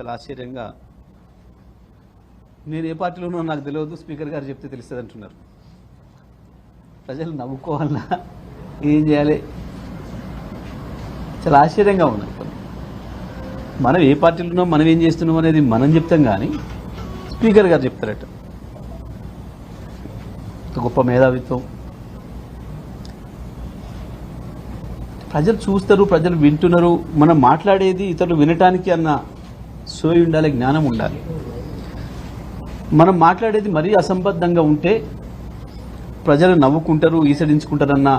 చాలా ఆశ్చర్యంగా నేను ఏ పార్టీలో నాకు తెలియదు స్పీకర్ గారు చెప్తే తెలుస్తుంది అంటున్నారు. ప్రజలు నవ్వుకోవాలన్నా ఏం చేయాలి? చాలా ఆశ్చర్యంగా ఉన్నది మనం ఏ పార్టీలో ఉన్నాం మనం ఏం చేస్తున్నాం అనేది మనం చెప్తాం కానీ స్పీకర్ గారు చెప్తారట. గొప్ప మేధావిత్వం. ప్రజలు చూస్తారు ప్రజలు వింటున్నారు మనం మాట్లాడేది ఇతరులు వినటానికి అన్న సోయి ఉండాలి జ్ఞానం ఉండాలి. మనం మాట్లాడేది మరీ అసంబద్ధంగా ఉంటే ప్రజలు నవ్వుకుంటారు ఈసడించుకుంటారన్న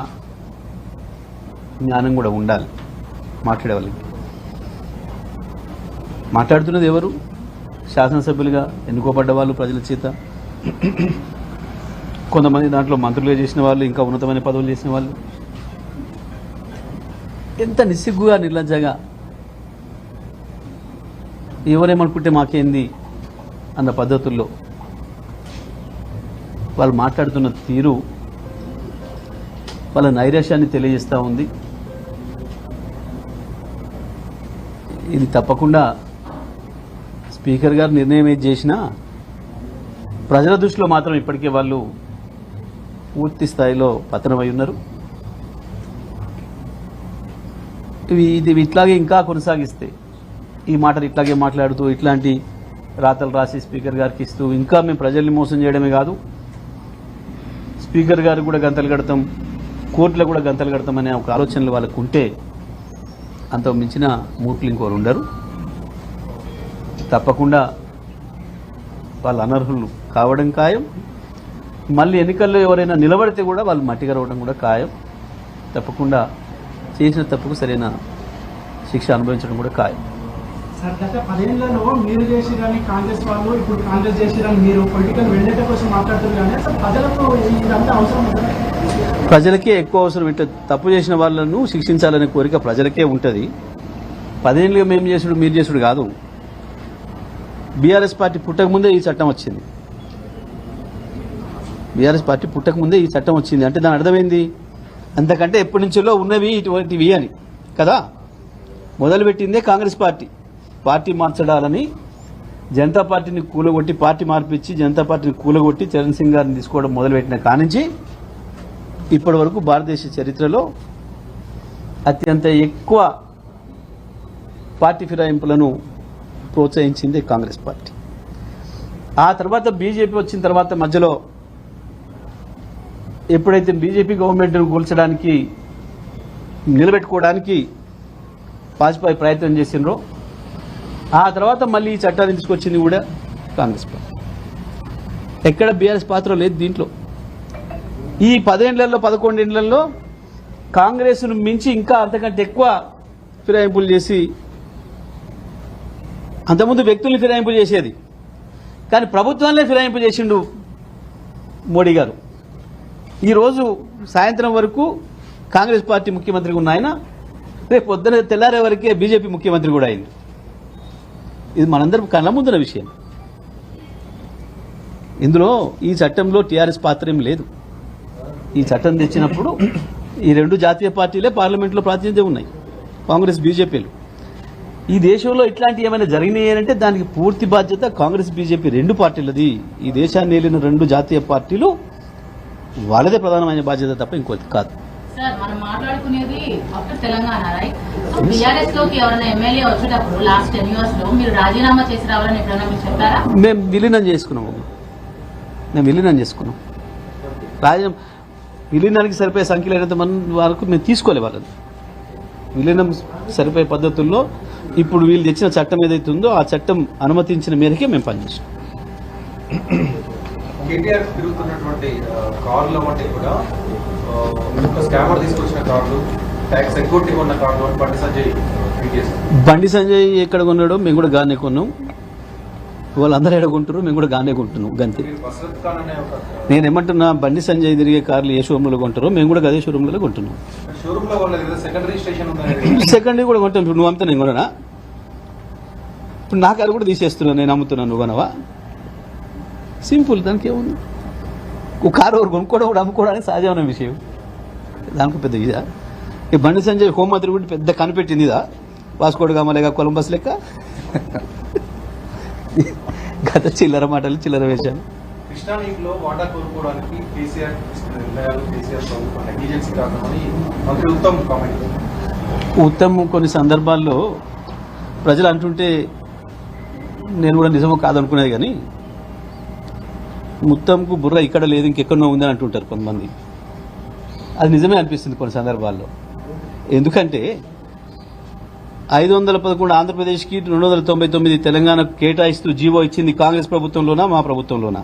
జ్ఞానం కూడా ఉండాలి మాట్లాడే వాళ్ళకి మాట్లాడుతున్నది ఎవరు? శాసనసభ్యులుగా ఎన్నుకోబడ్డ వాళ్ళు ప్రజల చేత. కొంతమంది దాంట్లో మంత్రులుగా చేసిన వాళ్ళు ఇంకా ఉన్నతమైన పదవులు చేసిన వాళ్ళు. ఎంత నిస్సిగ్గుగా నిర్లజ్జగా ఎవరేమనుకుంటే మాకేంది? అన్న పద్ధతుల్లో. వాళ్ళు మాట్లాడుతున్న తీరు వాళ్ళ నైరాశ్యాన్ని తెలియజేస్తూ ఉంది. ఇది తప్పకుండా స్పీకర్ గారు నిర్ణయం ఏది చేసినా ప్రజల దృష్టిలో మాత్రం ఇప్పటికే వాళ్ళు పూర్తి స్థాయిలో పతనమై ఉన్నారు. ఇవి ఇది ఇట్లాగే ఇంకా కొనసాగిస్తే ఈ మాటలు ఇట్లాగే మాట్లాడుతూ ఇట్లాంటి రాతలు రాసి స్పీకర్ గారికి ఇస్తూ ఇంకా మేము ప్రజల్ని మోసం చేయడమే కాదు స్పీకర్ గారు కూడా గంతలు కడతాం కోర్టులో కూడా గంతలు కడతామనే ఒక ఆలోచనలు వాళ్ళకు ఉంటే అంత మించిన మూర్ఖులు ఇంకోరు ఉండరు. తప్పకుండా వాళ్ళు అనర్హులు కావడం ఖాయం. మళ్ళీ ఎన్నికల్లో ఎవరైనా నిలబడితే కూడా వాళ్ళు మట్టిగరవడం కూడా ఖాయం. తప్పకుండా చేసిన తప్పుకు సరైన శిక్ష అనుభవించడం కూడా ఖాయం. సార్ గత పదేళ్ళలో మీరు చేసిరని కాంగ్రెస్ వాళ్ళు ఇప్పుడు కాంగ్రెస్ చేసిరని మీరు పొలిటికల్ వెళ్ళేట కోసం మాట్లాడుతున్నారు కానీ ప్రజలకు ఇదంతా అవసరం ప్రజలకే ఎక్కువ అవసరం ఇట్లా తప్పు చేసిన వాళ్ళను శిక్షించాలనే కోరిక ప్రజలకే ఉంటుంది. పదేళ్ళుగా మేము చేసుడు మీరు చేసుడు కాదు. బీఆర్ఎస్ పార్టీ పుట్టకముందే ఈ చట్టం వచ్చింది. బీఆర్ఎస్ పార్టీ పుట్టకముందే ఈ చట్టం వచ్చింది. అంటే దాని అర్థమైంది? అంతకంటే ఎప్పటి నుంచో ఉన్నవి ఇటువంటివి అని. కదా? మొదలుపెట్టిందే కాంగ్రెస్ పార్టీ. పార్టీ మార్చడాలని జనతా పార్టీని కూలగొట్టి పార్టీ మార్పించి జనతా పార్టీని కూలగొట్టి చరణ్ సింగ్ గారిని తీసుకోవడం మొదలుపెట్టిన కానించి ఇప్పటి వరకు భారతదేశ చరిత్రలో అత్యంత ఎక్కువ పార్టీ ఫిరాయింపులను ప్రోత్సహించింది కాంగ్రెస్ పార్టీ. ఆ తర్వాత బీజేపీ వచ్చిన తర్వాత మధ్యలో ఎప్పుడైతే బీజేపీ గవర్నమెంట్ను కూల్చడానికి నిలబెట్టుకోవడానికి వాజ్పేయి ప్రయత్నం చేసిండ్రో ఆ తర్వాత మళ్ళీ ఈ చట్టాన్ని తీసుకొచ్చింది కూడా కాంగ్రెస్ పార్టీ. ఎక్కడ బీఆర్ఎస్ పాత్ర లేదు దీంట్లో. ఈ పదేండ్లలో పదకొండేండ్లలో కాంగ్రెస్ను మించి ఇంకా అంతకంటే ఎక్కువ ఫిరాయింపులు చేసి అంతకుముందు వ్యక్తుల్ని ఫిరాయింపు చేసేది. కానీ ప్రభుత్వాన్నే ఫిరాయింపు చేసిండు మోడీ గారు. ఈరోజు సాయంత్రం వరకు కాంగ్రెస్ పార్టీ ముఖ్యమంత్రిగా ఉన్న ఆయన రేపు పొద్దున తెల్లారే వరకే బీజేపీ ముఖ్యమంత్రి కూడా అయింది. ఇది మనందరం కళ్ళ ముందున్న విషయం. ఇందులో ఈ చట్టంలో టీఆర్ఎస్ పాత్ర ఏం లేదు. ఈ చట్టం తెచ్చినప్పుడు ఈ రెండు జాతీయ పార్టీలే పార్లమెంట్లో ప్రాతినిధ్యం ఉన్నాయి. కాంగ్రెస్ బీజేపీలు. ఈ దేశంలో ఇట్లాంటివి ఏమైనా జరిగినాయి అంటే దానికి పూర్తి బాధ్యత కాంగ్రెస్ బీజేపీ రెండు పార్టీలది. ఈ దేశాన్ని ఏలిన రెండు జాతీయ పార్టీలు వాళ్ళదే ప్రధానమైన బాధ్యత తప్ప ఇంకోటి కాదు. సార్ మనం మాట్లాడుకునేది తెలంగాణ రైట్ సో బీఆర్ఎస్లోకి ఎవరైనా ఎమ్మెల్యే వచ్చేటప్పుడు లాస్ట్ టెన్ ఇయర్స్లో మీరు రాజీనామా చేసి రావాలని ఎప్పుడైనా మీరు చెప్పారా? మేము విలీనం చేసుకున్నాము మేము విలీనం చేసుకున్నాం. రాజీనామా విలీనానికి సరిపోయే సంఖ్యలో అయినంత మన వరకు మేము తీసుకోలే వాళ్ళని. విలీనం సరిపోయే పద్ధతుల్లో ఇప్పుడు వీళ్ళు తెచ్చిన చట్టం ఏదైతే ఉందో ఆ చట్టం అనుమతించిన మేరకే మేము పనిచేసాం కేటీఆర్ తిరుగుతున్నటువంటి కార్ల వంటి కూడా ఒక స్కామర్ తీసుకొచ్చిన కార్లు ట్యాక్స్ ఎగ్గొట్టి ఉన్న కార్లు అని బండి సంజయ్ బండి సంజయ్ ఎక్కడ కొన్నాడో మేము కూడా గానే కొన్నాం. వాళ్ళందరూ ఎక్కడ కొంటారు మేము కూడా గానే కొంటున్నాం గంతే. నేను ఏమంటున్నా బండి సంజయ్ తిరిగే కార్లు ఏ షోరూంలో కొంటారో మేము కూడా అదే షోరూంలో కొంటున్నాం సెకండరీ కూడా కొంటాను ఇప్పుడు నువ్వు అమ్మితే నేను కొననా? ఇప్పుడు నా కారు కూడా తీసేస్తున్నాను నేను అమ్ముతున్నాను నువ్వు కొనవా? సింపుల్ దానికి ఏముంది? ఒక కారు ఒకరు కొనుక్కోవడం కూడా అమ్ముకోవడానికి సహజమైన విషయం. దానికి పెద్ద ఇదా? ఈ బండి సంజయ్ హోంమంత్రి కూడా పెద్ద కనిపెట్టింది ఇదా? వాస్కోడ్ గామ లేక కొలంబస్ లెక్క? గత చిల్లర మాటలు చిల్లర వేశాను కృష్ణా నీటిలో వాటా కోరుకోవడానికి కేసీఆర్ తీసుకున్న నిర్ణయాలు కేసీఆర్ ప్రభుత్వం నెగ్లిజెన్సీ కారణమని మంత్రి ఉత్తమ్ కామెంట్ ఉత్తమ్ కొన్ని సందర్భాల్లో ప్రజలు అంటుంటే నేను కూడా నిజమో కాదనుకునేది కానీ ముత్తంకు బుర్ర ఇక్కడ లేదు ఇంకెక్కడో ఉందని అంటుంటారు కొంతమంది. అది నిజమే అనిపిస్తుంది కొన్ని సందర్భాల్లో. ఎందుకంటే ఐదు వందల పదకొండు ఆంధ్రప్రదేశ్కి రెండు వందల తొంభై తొమ్మిది తెలంగాణకు కేటాయిస్తూ జీవో ఇచ్చింది కాంగ్రెస్ ప్రభుత్వంలోనా మా ప్రభుత్వంలోనా?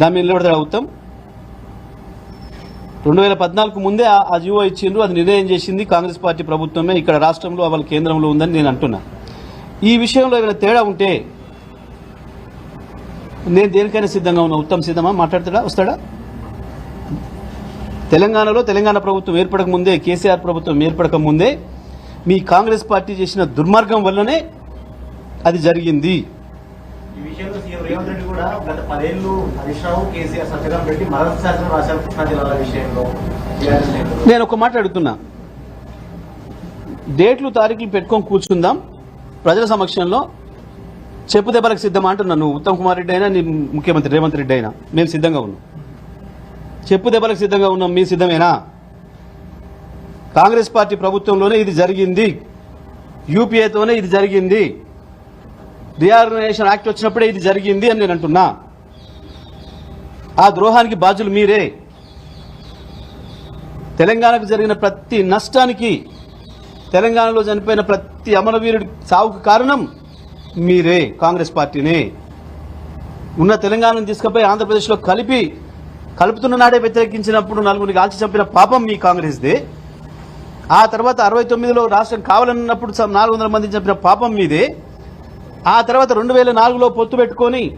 దాని మీద నిలబడతాడు ఉత్తమ్? రెండు వేల పద్నాలుగు ముందే ఆ- ఆ జీవో ఇచ్చిండ్రు అది నిర్ణయం చేసింది కాంగ్రెస్ పార్టీ ప్రభుత్వమే ఇక్కడ రాష్ట్రంలో వాళ్ళ కేంద్రంలో ఉందని నేను అంటున్నా. ఈ విషయంలో ఏమైనా తేడా ఉంటే నేను దేనికైనా సిద్ధంగా ఉన్నా? ఉత్తమ్ సిద్ధమా? మాట్లాడతాడా? వస్తాడా? తెలంగాణలో తెలంగాణ ప్రభుత్వం ఏర్పడక ముందే కేసీఆర్ ప్రభుత్వం ఏర్పడక ముందే మీ కాంగ్రెస్ పార్టీ చేసిన దుర్మార్గం వల్లనే అది జరిగింది. ఈ విషయంలో సీఎం రేవంత్ రెడ్డి కూడా గత పదేళ్ళు హరీష్ రావు కేసీఆర్ సంతకం పెట్టి మరొక శాసనం రాశారు కృష్ణా జిల్లాల విషయంలో. టీఆర్ఎస్ నేతలు. నేను ఒక మాట అడుగుతున్నా. డేట్లు తారీఖులు పెట్టుకొని కూర్చుందాం. ప్రజల సమక్షంలో చెప్పు దెబ్బలకు సిద్ధమా అంటున్నా నువ్వు? ఉత్తమ్ కుమార్ రెడ్డి అయినా నీ ముఖ్యమంత్రి రేవంత్ రెడ్డి అయినా. మేము సిద్ధంగా ఉన్నాం. చెప్పు దెబ్బలకు సిద్ధంగా ఉన్నాం మీ సిద్ధమేనా? కాంగ్రెస్ పార్టీ ప్రభుత్వంలోనే ఇది జరిగింది. యూపీఏతోనే ఇది జరిగింది. రీఆర్గనైజేషన్ యాక్ట్ వచ్చినప్పుడే ఇది జరిగింది అని నేను అంటున్నా. ఆ ద్రోహానికి బాధ్యులు మీరే. తెలంగాణకు జరిగిన ప్రతి నష్టానికి తెలంగాణలో చనిపోయిన ప్రతి అమరవీరుడి సావుకు కారణం మీరే కాంగ్రెస్ పార్టీనే. ఉన్న తెలంగాణను తీసుకుపోయి ఆంధ్రప్రదేశ్లో కలిపి కలుపుతున్న నాడే వ్యతిరేకించినప్పుడు నలుగురిని కాల్చి చంపిన పాపం మీ కాంగ్రెస్దే. ఆ తర్వాత అరవై తొమ్మిదిలో రాష్ట్రం కావాలన్నప్పుడు స- నాలుగు వందల మంది చంపిన పాపం మీదే. ఆ తర్వాత రెండు వేల నాలుగులో పొత్తు పెట్టుకొని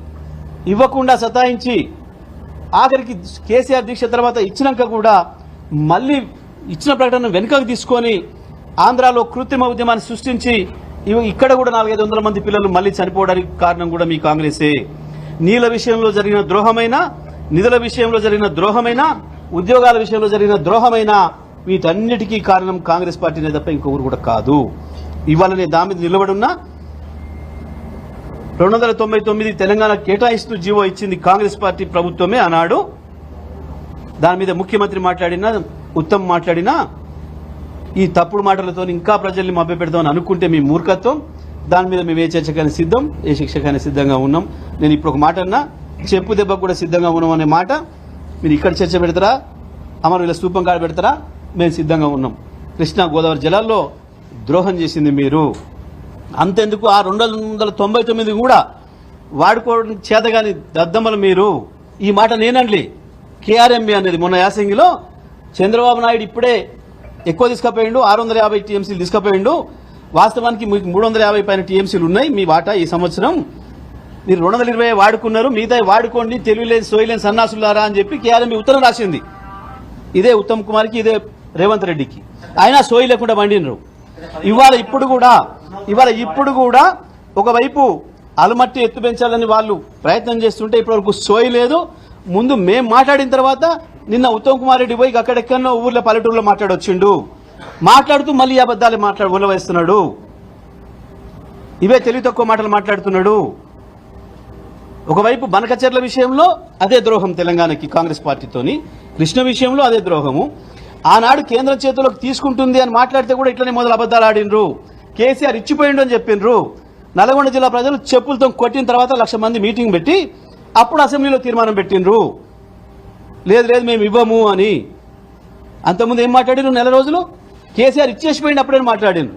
ఇవ్వకుండా సతాయించి ఆఖరికి కేసీఆర్ దీక్ష తర్వాత ఇచ్చినాక కూడా మళ్ళీ ఇచ్చిన ప్రకటన వెనుకకు తీసుకొని ఆంధ్రాలో కృత్రిమ ఉద్యమాన్ని సృష్టించి ఇక్కడ కూడా నాలుగైదు వందల మంది పిల్లలు మళ్ళీ చనిపోవడానికి కారణం కూడా మీ కాంగ్రెసే. నీళ్ళ విషయంలో జరిగిన ద్రోహమైన నిధుల విషయంలో జరిగిన ద్రోహమైన ఉద్యోగాల విషయంలో జరిగిన ద్రోహమైన వీటన్నిటికీ కారణం కాంగ్రెస్ పార్టీనే తప్ప ఇంకొకరు కూడా కాదు. ఇవాళ నేను దాని మీద నిలబడున్నా రెండు వందల తొంభై తొమ్మిది తెలంగాణ కేటాయిస్తూ జీవో ఇచ్చింది కాంగ్రెస్ పార్టీ ప్రభుత్వమే అన్నాడు దాని మీద ముఖ్యమంత్రి మాట్లాడినా ఉత్తమ్ మాట్లాడినా ఈ తప్పుడు మాటలతో ఇంకా ప్రజల్ని మభ్యపెడతామని అనుకుంటే మీ మూర్ఖత్వం. దాని మీద మేము ఏ చర్చకైనా సిద్ధం ఏ శిక్షకైనా సిద్ధంగా ఉన్నాం. నేను ఇప్పుడు ఒక మాట అన్నా చెప్పు దెబ్బకు కూడా సిద్ధంగా ఉన్నాం అనే మాట. మీరు ఇక్కడ చర్చ పెడతారా? అమరవీల స్థూపం కాడ పెడతారా? మేము సిద్ధంగా ఉన్నాం. కృష్ణా గోదావరి జలాల్లో ద్రోహం చేసింది మీరు. అంతెందుకు? ఆ రెండు వందల తొంభై తొమ్మిది కూడా వాడుకోవడం చేతగాని దద్దమ్మలు మీరు. ఈ మాట నేనండి కేఆర్ఎంబి అనేది మొన్న యాసంగిలో చంద్రబాబు నాయుడు ఇప్పుడే ఎక్కువ తీసుకుపోయిండు ఆరు వందల యాభై టీఎంసీలు తీసుకుపోయిండు. వాస్తవానికి మీకు మూడు వందల యాభై పైన టీఎంసీలు ఉన్నాయి. మీ వాటా ఈ సంవత్సరం. మీరు రెండు వందల ఇరవై వాడుకున్నారు. మిగతా వాడుకోండి. తెలివిలేని సోయలేని సన్నాసులారా అని చెప్పి కేఆర్ఎంబి ఉత్తరం రాసింది. ఇదే ఉత్తమ్ కుమార్కి ఇదే రేవంత్ రెడ్డికి. ఆయన సోయి లేకుండా వండినరు ఇవాళ ఇప్పుడు కూడా ఇవాళ ఇప్పుడు కూడా ఒకవైపు అలమట్టి ఎత్తు పెంచాలని వాళ్ళు ప్రయత్నం చేస్తుంటే ఇప్పటివరకు సోయి లేదు. ముందు మేము మాట్లాడిన తర్వాత నిన్న ఉత్తమ్ కుమార్ రెడ్డి పోయి అక్కడెక్కడో ఊర్లో పల్లెటూరులో మాట్లాడొచ్చిండు. మాట్లాడుతూ మళ్ళీ ఈ అబద్ధాలు మాట్లాడు ఉలవేస్తున్నాడు ఇవే తెలివి తక్కువ మాటలు మాట్లాడుతున్నాడు. ఒకవైపు బనకచర్ల విషయంలో అదే ద్రోహం తెలంగాణకి కాంగ్రెస్ పార్టీతోని కృష్ణ విషయంలో అదే ద్రోహము. ఆనాడు కేంద్ర చేతులకు తీసుకుంటుంది అని మాట్లాడితే కూడా ఇట్లనే మొదలు అబద్ధాలు ఆడినరు కేసీఆర్ ఇచ్చిపోయిండు అని చెప్పిండ్రు. నల్గొండ జిల్లా ప్రజలు చెప్పులతో కొట్టిన తర్వాత లక్ష మంది మీటింగ్ పెట్టి అప్పుడు అసెంబ్లీలో తీర్మానం పెట్టిండ్రు. లేదు లేదు మేము ఇవ్వము అని. అంతకుముందు ఏం మాట్లాడాను నెల రోజులు? కేసీఆర్ ఇచ్చేసిపోయింది అప్పుడే మాట్లాడాను